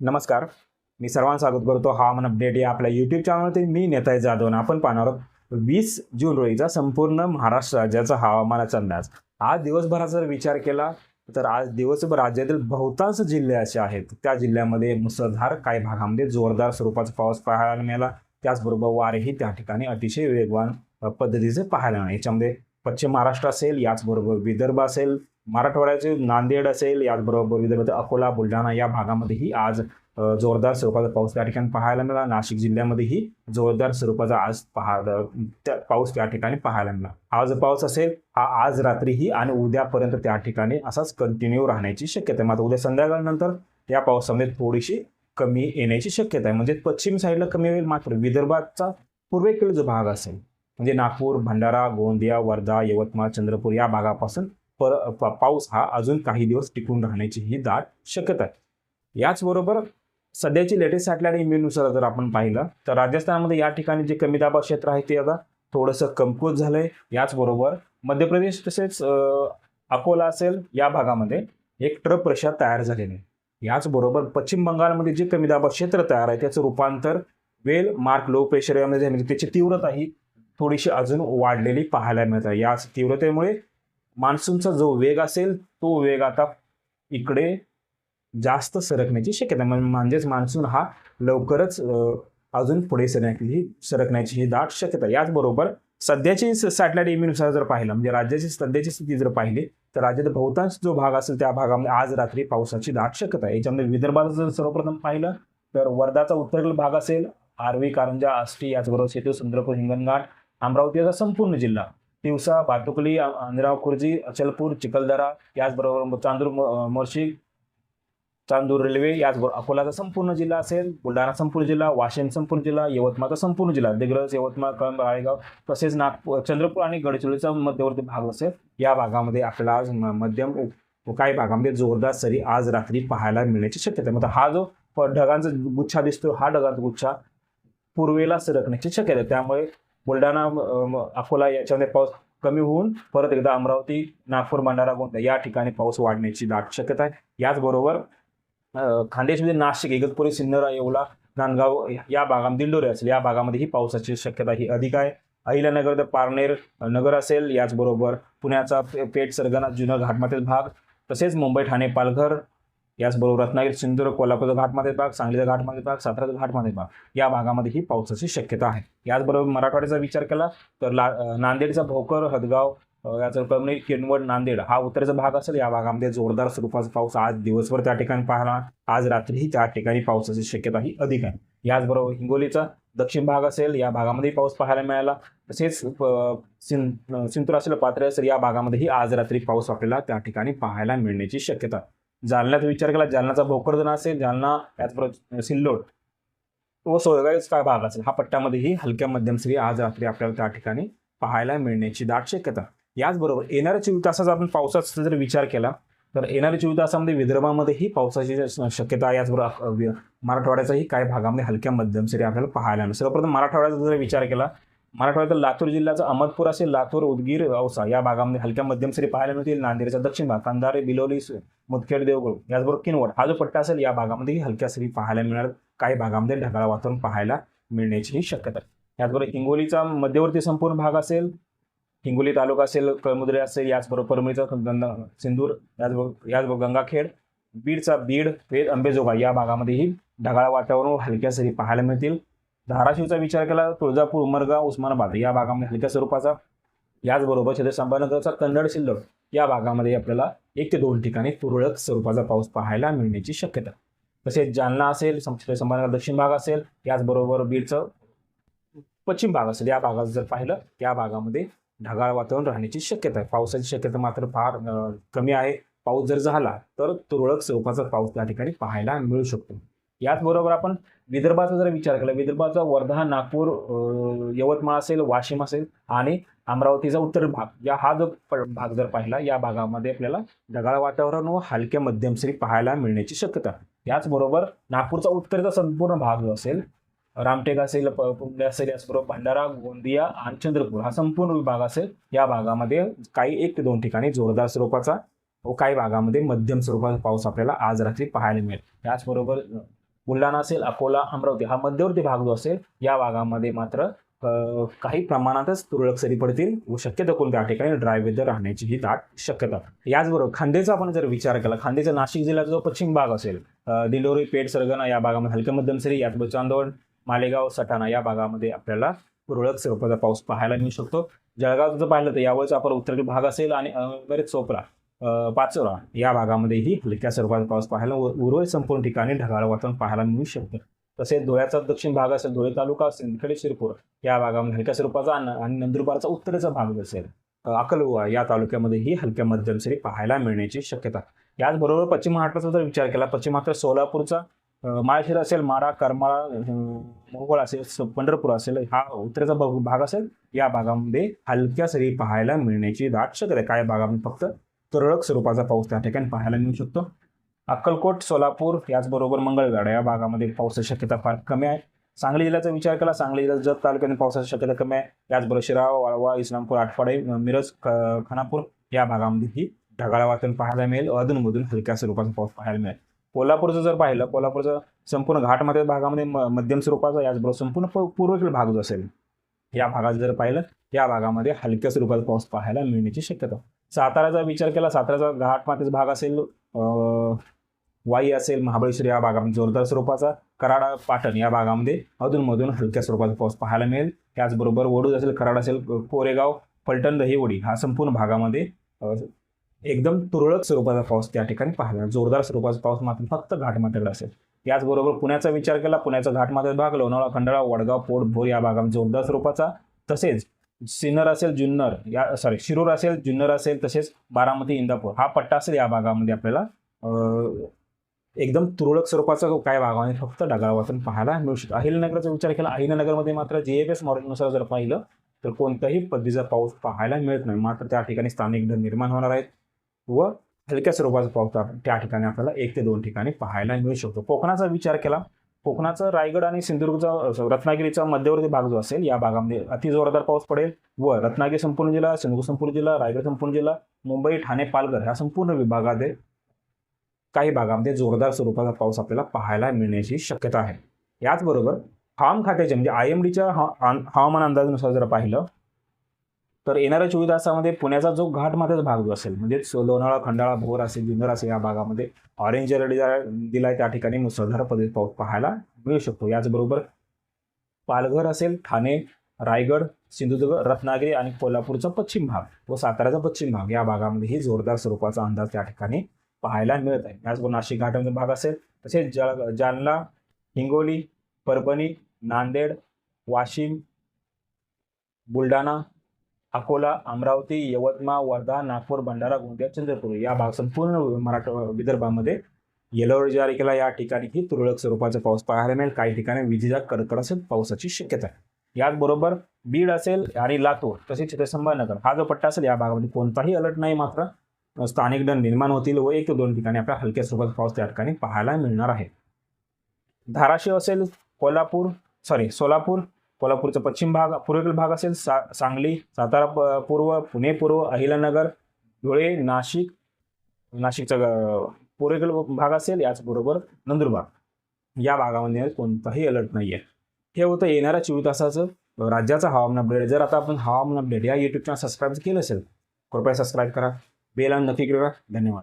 नमस्कार. मी सर्वांना स्वागत करतो. हवामान अपडेट या आपल्या यूट्यूब चॅनलवरती मी नेताय जाधव आपण पाहणार आहोत वीस जून रोजीचा संपूर्ण महाराष्ट्र राज्याचा हवामानाचा अंदाज. आज दिवसभराचा जर विचार केला तर आज दिवसभर राज्यातील बहुतांश जिल्हे असे आहेत. त्या जिल्ह्यामध्ये मुसळधार काही भागामध्ये जोरदार स्वरूपाचा पाऊस पाहायला मिळाला. त्याचबरोबर वारेही त्या ठिकाणी अतिशय वेगवान पद्धतीचे पाहायला मिळाले. याच्यामध्ये पश्चिम महाराष्ट्र असेल याचबरोबर विदर्भ असेल मराठवाड्याचे नांदेड असेल याचबरोबर विदर्भातील अकोला बुलढाणा या भागामध्येही आज जोरदार स्वरूपाचा पाऊस त्या ठिकाणी पाहायला मिळाला. नाशिक जिल्ह्यामध्येही जोरदार स्वरूपाचा आज पहा त्या पाऊस त्या ठिकाणी पाहायला मिळाला. हा जो पाऊस असेल हा आज रात्रीही आणि उद्यापर्यंत त्या ठिकाणी असाच कंटिन्यू राहण्याची शक्यता आहे. मात्र उद्या संध्याकाळनंतर या पावसामध्ये थोडीशी कमी येण्याची शक्यता आहे. म्हणजे पश्चिम साईडला कमी होईल मात्र विदर्भाचा पूर्वेकडील जो भाग असेल म्हणजे नागपूर भंडारा गोंदिया वर्धा यवतमाळ चंद्रपूर या भागापासून पर पाऊस हा अजून काही दिवस टिकून राहण्याची ही दाट शक्यता आहे. याचबरोबर सध्याची लेटेस्ट सॅटेलाइट इमेजनुसार जर आपण पाहिलं तर राजस्थानमध्ये या ठिकाणी जे कमी दाबा क्षेत्र आहे ते आता थोडंसं कमकुवत झालंय. याचबरोबर मध्य प्रदेश तसेच अकोला असेल या भागामध्ये एक ट्रप प्रशार तयार झालेले आहे. याचबरोबर पश्चिम बंगालमध्ये जे कमी दाबा क्षेत्र तयार आहे त्याचं रूपांतर वेल मार्क लो प्रेशर यामध्ये त्याची तीव्रता ही थोडीशी अजून वाढलेली पाहायला मिळत आहे. या तीव्रतेमुळे मान्सूनचा जो वेग असेल तो वेग आता इकडे जास्त सरकण्याची शक्यता आहे. म्हणजेच मान्सून हा लवकरच अजून पुढे सरण्याची सरकण्याची ही दाट शक्यता याचबरोबर सध्याची सॅटेलाइट इमेनुसार जर पाहिलं म्हणजे राज्याची सध्याची स्थिती जर पाहिली तर राज्यात बहुतांश जो भाग असेल त्या भागामध्ये आज रात्री पावसाची दाट शक्यता आहे. याच्यामध्ये विदर्भात जर सर्वप्रथम पाहिलं तर वर्धाचा उत्तरेकडील भाग असेल आर्वी कारंजा आष्टी याचबरोबर सेतू चंद्रपूर हिंगणघाट अमरावती याचा संपूर्ण जिल्हा. तिवसा भातुकली अंजराव खुर्जी अचलपूर चिखलदरा याचबरोबर चांदूर म- मोर्शी चांदूर रेल्वे याचबरोबर अकोलाचा संपूर्ण जिल्हा असेल बुलढाणा संपूर्ण जिल्हा वाशिम संपूर्ण जिल्हा यवतमाळचा संपूर्ण जिल्हा दिग्रज यवतमाळ कळंब राळेगाव तसेच नागपूर चंद्रपूर आणि गडचिरोलीचा मध्यवर्ती भाग असेल या भागामध्ये आपल्याला आज मध्यम काही भागामध्ये जोरदार सरी आज रात्री पाहायला मिळण्याची शक्यता आहे. मग हा जो प- ढगांचा गुच्छा दिसतो हा ढगांचा गुच्छा पूर्वेला सरकण्याची शक्यता आहे त्यामुळे बुलढाणा अकोला याच्यामध्ये पाऊस कमी होऊन परत एकदा अमरावती नागपूर भंडारा गोंदिया या ठिकाणी पाऊस वाढण्याची दाट शक्यता आहे. याचबरोबर खानदेशमध्ये नाशिक इगतपुरी सिन्नर येवला नांदगाव या भागामध्ये दिंडोरे असेल या भागामध्ये ही पावसाची शक्यता ही अधिक आहे. अहिल्यानगर तर पारनेर नगर असेल याचबरोबर पुण्याचा पेठ सरगना जुनं घाटमातील भाग तसेच मुंबई ठाणे पालघर याचबरोबर रत्नागिरी सिंधुदुर्ग कोल्हापूरचा घाटमाथील भाग सांगलीचा घाटमध्ये भाग साताराचा घाटमध्ये भाग या भागामध्ये ही पावसाची शक्यता आहे. याचबरोबर मराठवाड्याचा विचार केला तर ला नांदेडचा भोकर हदगाव याचं याचा कमनी नांदेड हा उत्तरेचा भाग असेल. या भागामध्ये जोरदार स्वरूपाचा पाऊस आज दिवसभर त्या ठिकाणी पाहणार. आज रात्रीही त्या ठिकाणी पावसाची शक्यता ही अधिक आहे. याचबरोबर हिंगोलीचा दक्षिण भाग असेल या भागामध्ये पाऊस पाहायला मिळाला. तसेच सिं सिंतुर सिंतूर असेल पात्रे असेल या भागामध्येही आज रात्री पाऊस आपल्याला त्या ठिकाणी पाहायला मिळण्याची शक्यता आहे. जालन्यात विचार केला जालन्याचा भोकरदन असेल जालना त्याचबरोबर सिल्लोड. व सोयगावच काय भाग असेल? हा पट्ट्यामध्येही हलक्या मध्यम श्री आज रात्री आपल्याला त्या ठिकाणी पाहायला मिळण्याची दाट शक्यता. याचबरोबर येणाऱ्या चोवीस तासाचा आपण पावसाचा जर विचार केला तर येणाऱ्या चोवीस तासामध्ये विदर्भामध्येही पावसाची शक्यता आहे. याचबरोबर मराठवाड्याचाही काही भागामध्ये हलक्या मध्यम सरी आपल्याला पाहायला मिळेल सर्वप्रथम मराठवाड्याचा जर विचार केला मराठवाड्यातील लातूर जिल्ह्याचा अहमदपूर असेल लातूर उदगीर औसा या भागामध्ये हलक्या मध्यम सरी पाहायला मिळतील. नांदेडचा दक्षिण भाग कंधारे बिलोली मुदखेड देवगड याचबरोबर किनवट. हा जो पट्टा असेल या भागामध्येही हलक्या सरी पाहायला मिळणार. काही भागामध्ये ढगाळ वातावरण पाहायला मिळण्याचीही शक्यता. आहे याचबरोबर हिंगोलीचा मध्यवर्ती संपूर्ण भाग असेल हिंगोली तालुका असेल कळमुद्रे असेल याचबरोबर परमळीचा गंगा सिंदूर याचबरोबर याचबरोबर गंगाखेड बीडचा बीड वेद अंबेजोगा या भागामध्येही ढगाळ वातावरण हलक्या सरी पाहायला मिळतील. धाराशिवचा विचार केला तुळजापूर उमरगा उस्मानाबाद या भागामध्ये हलक्या स्वरूपाचा याचबरोबर छत्र संभानगरचा कन्नड सिल्लोड या भागामध्ये आपल्याला एक ते दोन ठिकाणी तुरळक स्वरूपाचा पाऊस पाहायला मिळण्याची शक्यता. तसेच जालना असेल छत्र संभानगर दक्षिण भाग असेल याचबरोबर बीडचं पश्चिम भाग असेल या भागात जर पाहिलं त्या भागामध्ये ढगाळ वातावरण राहण्याची शक्यता आहे. पावसाची शक्यता मात्र फार कमी आहे. पाऊस जर झाला तर तुरळक स्वरूपाचा पाऊस त्या ठिकाणी पाहायला मिळू शकतो. याचबरोबर आपण विदर्भाचा जर विचार केला विदर्भाचा वर्धा नागपूर यवतमाळ असेल वाशिम असेल आणि अमरावतीचा उत्तर भाग या हा जो भाग जर पाहिला या भागामध्ये आपल्याला ढगाळ वातावरण व हलक्या मध्यम सरी पाहायला मिळण्याची शक्यता याचबरोबर नागपूरचा उत्तरेचा संपूर्ण भाग जो असेल रामटेक असेल पुंडे पुणे असेल याचबरोबर भंडारा गोंदिया आणि चंद्रपूर हा संपूर्ण विभाग असेल या भागामध्ये काही एक ते दोन ठिकाणी जोरदार स्वरूपाचा व काही भागामध्ये मध्यम स्वरूपाचा पाऊस आपल्याला आज रात्री पाहायला मिळेल. याचबरोबर बुलढाणा असेल अकोला अमरावती हा मध्यवर्ती भाग जो असेल या भागामध्ये मात्र काही प्रमाणातच तुरळक सरी पडतील व शक्यतो कोण त्या ठिकाणी ड्राय वेदर राहण्याची ही दाट शक्यता. याचबरोबर खांदेचा आपण जर विचार केला खांदेचा नाशिक जिल्ह्याचा जो पश्चिम भाग असेल दिलोरी पेठ सरगणा या भागामध्ये हलक्या मध्यम सरी याचबरोबर चांदवड मालेगाव सटाणा या भागामध्ये आपल्याला तुरळक स्वरूपाचा पाऊस पाहायला मिळू शकतो. जळगाव जर पाहिलं तर यावेळेस आपण उत्तरेकडील भाग असेल आणि बरेच चोपरा पाचोरा या भागामध्येही हलक्या स्वरूपाचा पाऊस पाहायला उर्वरित संपूर्ण ठिकाणी ढगाळ वातावरण पाहायला मिळू शकतं. तसेच धुळ्याचा दक्षिण भाग असेल धुळे तालुका असेल इकडे शिरपूर या भागामध्ये हलक्या स्वरूपाचा आणि आणि नंदुरबारचा उत्तरेचा भाग असेल अकलगोवा या तालुक्यामध्येही हलक्या मध्यम सरी पाहायला मिळण्याची शक्यता. याचबरोबर पश्चिम महाराष्ट्राचा जर विचार केला पश्चिम महाराष्ट्र सोलापूरचा माळशेर माळशिर असेल माडा करमाळा मोगोळ असेल स- पंढरपूर असेल हा उत्तरेचा भाग भाग असेल या भागामध्ये हलक्या सरी पाहायला मिळण्याची दाट शक्यता आहे. भागामध्ये फक्त तुरळक स्वरूपाचा पाऊस त्या ठिकाणी पाहायला मिळू शकतो. अक्कलकोट सोलापूर याचबरोबर मंगळवेढा या भागामध्ये पावसाची शक्यता फार कमी आहे. सांगली जिल्ह्याचा विचार केला सांगली जिल्ह्यात जत तालुक्यात पावसाची शक्यता कमी आहे. याचबरोबर शिराव वाळवा इस्लामपूर आठवाडे मिरज खानापूर या भागामध्ये ही ढगाळ वातावरण पाहायला मिळेल. अधूनमधून हलक्या स्वरूपाचा पाऊस पाहायला मिळेल. कोल्हापूरचं जर पाहिलं कोल्हापूरचं संपूर्ण घाटमध्ये भागामध्ये म- मध्यम स्वरूपाचा याचबरोबर संपूर्ण प- पूर्वेकडील भाग जो असेल या भागात जर पाहिलं या भागामध्ये हलक्या स्वरूपाचा पाऊस पाहायला मिळण्याची शक्यता. साताऱ्याचा विचार केला साताऱ्याचा घाटमातेचा भाग असेल वाई असेल महाबळेश्वर या भागामध्ये जोरदार स्वरूपाचा कराडा पाटण या भागामध्ये अधूनमधून हलक्या स्वरूपाचा पाऊस पाहायला मिळेल. त्याचबरोबर वडूज असेल कराड असेल कोरेगाव फलटण दहिवडी हा संपूर्ण भागामध्ये एकदम तुरळक स्वरूपाचा पाऊस त्या ठिकाणी पाहायला जोरदार स्वरूपाचा पाऊस मात्र फक्त घाटमाथ्याकडे असेल. याचबरोबर पुण्याचा विचार केला पुण्याचा घाटमाथ्याचा भाग लोणावळा खंडाळा वडगाव पोट भोर या भागामध्ये जोरदार स्वरूपाचा तसेच सिन्नर असेल जुन्नर या सॉरी शिरूर असेल जुन्नर असेल तसेच बारामती इंदापूर. हा पट्टा असेल या भागामध्ये आपल्याला. एकदम तुरळक स्वरूपाचा काय भागामध्ये फक्त ढगाळ वातावरण पाहायला मिळू शकतं. अहिलनगरचा विचार केला अहिलनगरमध्ये मात्र जे एफ एस मॉडेलनुसार जर पाहिलं तर कोणत्याही पद्धतीचा पाऊस पाहायला मिळत नाही. मात्र त्या ठिकाणी स्थानिक ढग निर्माण होणार आहेत व हलक्या स्वरूपाचा पाऊस त्या ठिकाणी आपल्याला एक ते दोन ठिकाणी पाहायला मिळू शकतो. कोकणाचा विचार केला कोकणाचं रायगड आणि सिंधुदुर्गचा रत्नागिरीचा मध्यवर्ती भाग जो असेल या भागामध्ये अति जोरदार पाऊस पडेल व रत्नागिरी संपूर्ण जिल्हा सिंधुदुर्ग संपूर्ण जिल्हा रायगड संपूर्ण जिल्हा मुंबई ठाणे पालघर ह्या संपूर्ण विभागामध्ये काही भागामध्ये जोरदार स्वरूपाचा पाऊस आपल्याला पाहायला मिळण्याची शक्यता आहे. याचबरोबर हवामान खात्याचे म्हणजे आय एम डीच्या हवामान अंदाजानुसार जर पाहिलं तर येणाऱ्या चोवीस तासामध्ये पुण्याचा जो घाटमाथ्याचा भाग जो असेल म्हणजे सो- लोणावळा खंडाळा भोर असेल जुन्नर असेल या भागामध्ये ऑरेंज अलर्ट दिलाय त्या ठिकाणी मुसळधार पद्धतीत पाऊस पाहायला मिळू शकतो. याचबरोबर पालघर असेल ठाणे रायगड सिंधुदुर्ग रत्नागिरी आणि कोल्हापूरचा पश्चिम भाग व साताऱ्याचा पश्चिम भाग या भागामध्येही जोरदार स्वरूपाचा अंदाज त्या ठिकाणी पाहायला मिळत आहे. याचबरोबर नाशिक घाटाचा भाग असेल तसेच जळ जालना हिंगोली परभणी नांदेड वाशिम बुलढाणा अकोला अमरावती यवतमाळ वर्धा नागपूर भंडारा गोंदिया चंद्रपूर या भाग संपूर्ण मराठा विदर्भामध्ये येलो जारीकेला जारी केला. या ठिकाणी ही तुरळक स्वरूपाचा पाऊस पाहायला मिळेल. काही ठिकाणी विजेचा कडकड असेल पावसाची शक्यता आहे. याचबरोबर बीड असेल आणि लातूर तसेच इथे हा जो पट्टा असेल या भागामध्ये कोणताही अलर्ट नाही. मात्र स्थानिक दण निर्माण होतील व एक दोन ठिकाणी आपल्या हलक्या स्वरूपाचा पाऊस त्या ठिकाणी पाहायला मिळणार आहे. धाराशिव असेल कोल्हापूर सॉरी सोलापूर कोल्हापूरचा पश्चिम भाग पूर्वेकडील भाग असेल सा सांगली सातारा प- पूर्व पुणे पूर्व अहिलानगर धुळे नाशिक नाशिकचा पूर्वेकडील भाग असेल याचबरोबर नंदुरबार. या भागामध्ये कोणताही अलर्ट नाही आहे हे होतं येणाऱ्या चोवीस तासाचं राज्याचं हवामान अपडेट जर आता आपण हवामान अपडेट या यूट्यूब चॅनल सबस्क्राईब केलं असेल कृपया सबस्क्राईब करा. बेल आणि नक्की करा. धन्यवाद.